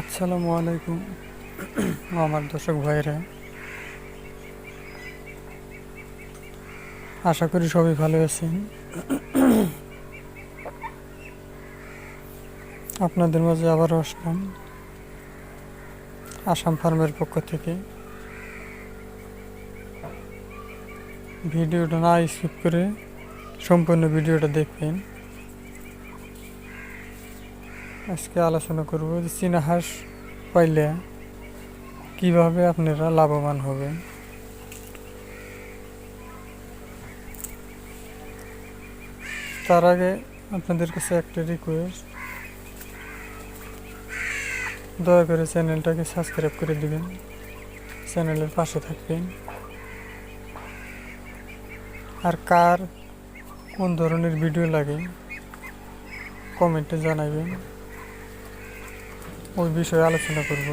আসসালামু আলাইকুম। আমার দর্শক ভাইরা আশা করি সবাই ভালো আছেন। আপনাদের মাঝে আবারও আসলাম আসাম ফার্মের পক্ষ থেকে। ভিডিওটা না স্কিপ করে সম্পূর্ণ ভিডিওটা দেখবেন। আজকে আলোচনা করব যে চীনা হাঁস পাইলে কীভাবে আপনারা লাভবান হবেন তার আগে আপনাদের কাছে একটা রিকোয়েস্ট দয়া করে চ্যানেলটাকে সাবস্ক্রাইব করে দিবেন। চ্যানেলের পাশে থাকবেন। আর কার কোন ধরনের ভিডিও লাগে কমেন্টে জানাবেন। ওই বিষয়ে আলোচনা করব।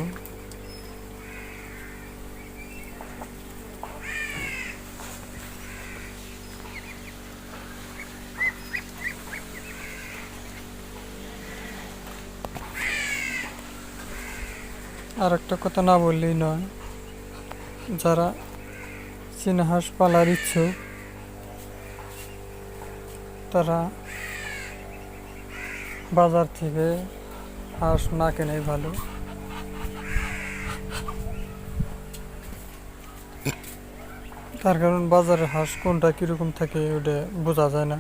আর একটা কথা না বললেই নয়, যারা চীনা হাঁস পালার ইচ্ছুক, তারা বাজার থেকে হাঁস না কেনাই ভালো। তার কারণ বাজারে হাঁস কোনটা কীরকম থাকে ওটা বোঝা যায় না।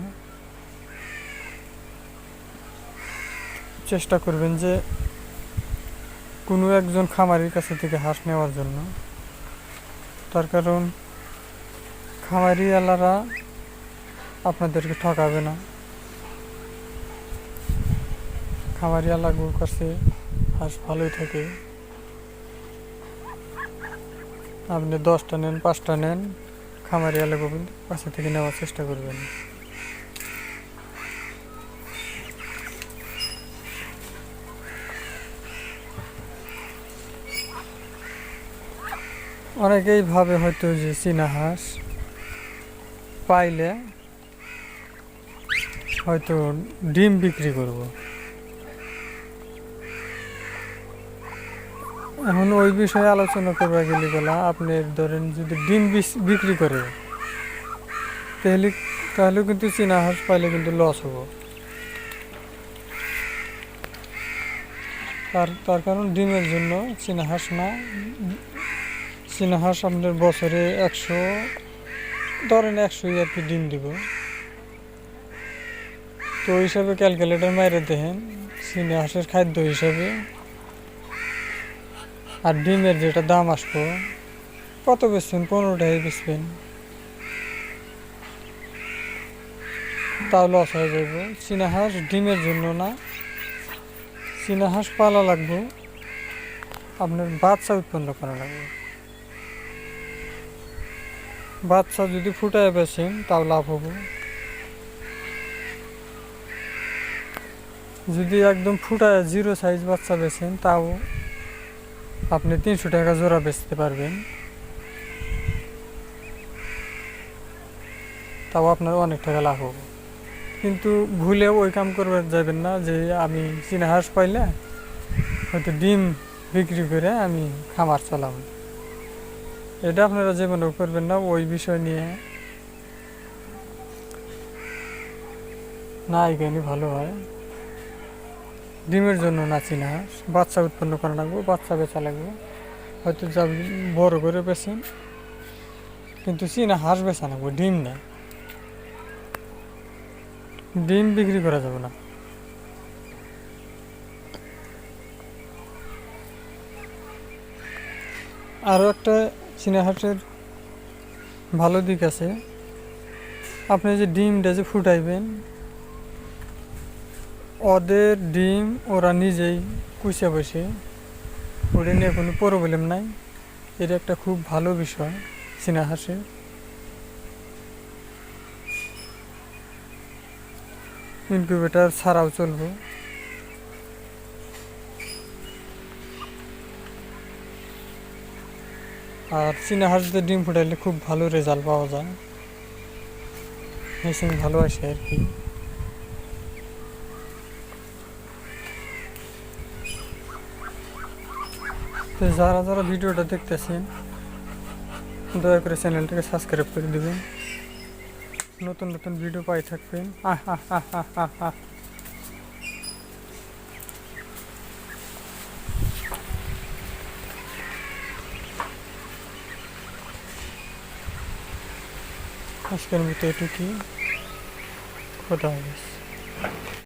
চেষ্টা করবেন যে কোনো একজন খামারির কাছে থেকে হাঁস নেওয়ার জন্য। তার কারণ খামারি আলারা আপনাদেরকে ঠকাবে না। খামারি আলাগুর কাছে হাঁস ভালোই থাকে। আপনি দশটা নেন, পাঁচটা নেন, খামারি আলাগুর কাছে থেকে নেওয়ার চেষ্টা করবেন। অনেকেই ভাবে হয়তো যে চীনা হাঁস পাইলে হয়তো ডিম বিক্রি করব। এখন ওই বিষয়ে আলোচনা করবা গেলে গেলা আপনি ধরেন যদি ডিম বিক্রি করে, তাহলে তাহলে কিন্তু চীনা হাঁস পাইলে কিন্তু লস হব। তার তার কারণ ডিমের জন্য চীনা হাঁস না। চীনা হাঁস আপনার বছরে একশো, ধরেন একশোই আর কি ডিম দিব। তো ওই হিসাবে ক্যালকুলেটার মাইরে দেখেন, চীনা হাঁসের খাদ্য হিসাবে আর ডিমের যেটা দাম আসব, কত বেচবেন? পনেরো টাকায় তাও লস হয়ে যাব চীনা হাঁস ডিমের জন্য না। চীনা হাঁস পালা লাগবে। আপনার বাচ্চা উৎপন্ন করা লাগবে। বাচ্চা যদি ফুটায় বেছেন তাও লাভ হবে। যদি একদম ফুটায় জিরো সাইজ বাচ্চা বেছেন তাও আপনি তিনশো টাকা জোড়া বেচতে পারবেন। তাও আপনার অনেক টাকা লাভ হবে। কিন্তু ভুলে ওই কাম করবে যাবেন না যে আমি চীনা হাঁস পাইলে হয়তো ডিম বিক্রি করে আমি খামার চালাম এটা আপনারা জীবনেও করবেন না, ওই বিষয় নিয়ে না এখানে ভালো হয়। ডিমের জন্য নাচি না, বাচ্চা উৎপন্ন করা লাগবে, বাচ্চা বেচা লাগবে। হয়তো যা বড় করে বেছেন, কিন্তু চীনা হাঁস বেচা লাগবে, ডিম না। ডিম বিক্রি করা যাবে না। আরও একটা চীনা হাঁসের ভালো দিক আছে। আপনি যে ডিমটা যে ফুটাইবেন ওদের ডিম ওরা নিজেই কুচে বসে। ওটা নিয়ে কোনো প্রবলেম নাই। এটা একটা খুব ভালো বিষয় চীনা হাঁসের ইনকিউবেটার ছাড়াও চলবো। আর চীনা হাঁসতে ডিম ফুটাইলে খুব ভালো রেজাল্ট পাওয়া যায়। মেশিন ভালো আসে আর কি। তো যারা যারা ভিডিওটা দেখতেছেন, দয়া করে চ্যানেলটাকে সাবস্ক্রাইব করে দেবেন। নতুন নতুন ভিডিও পাই থাকবেন। আহ আহ আহ আহ আহ। আজকের মতো এটুকুই। খোদা হাফেজ।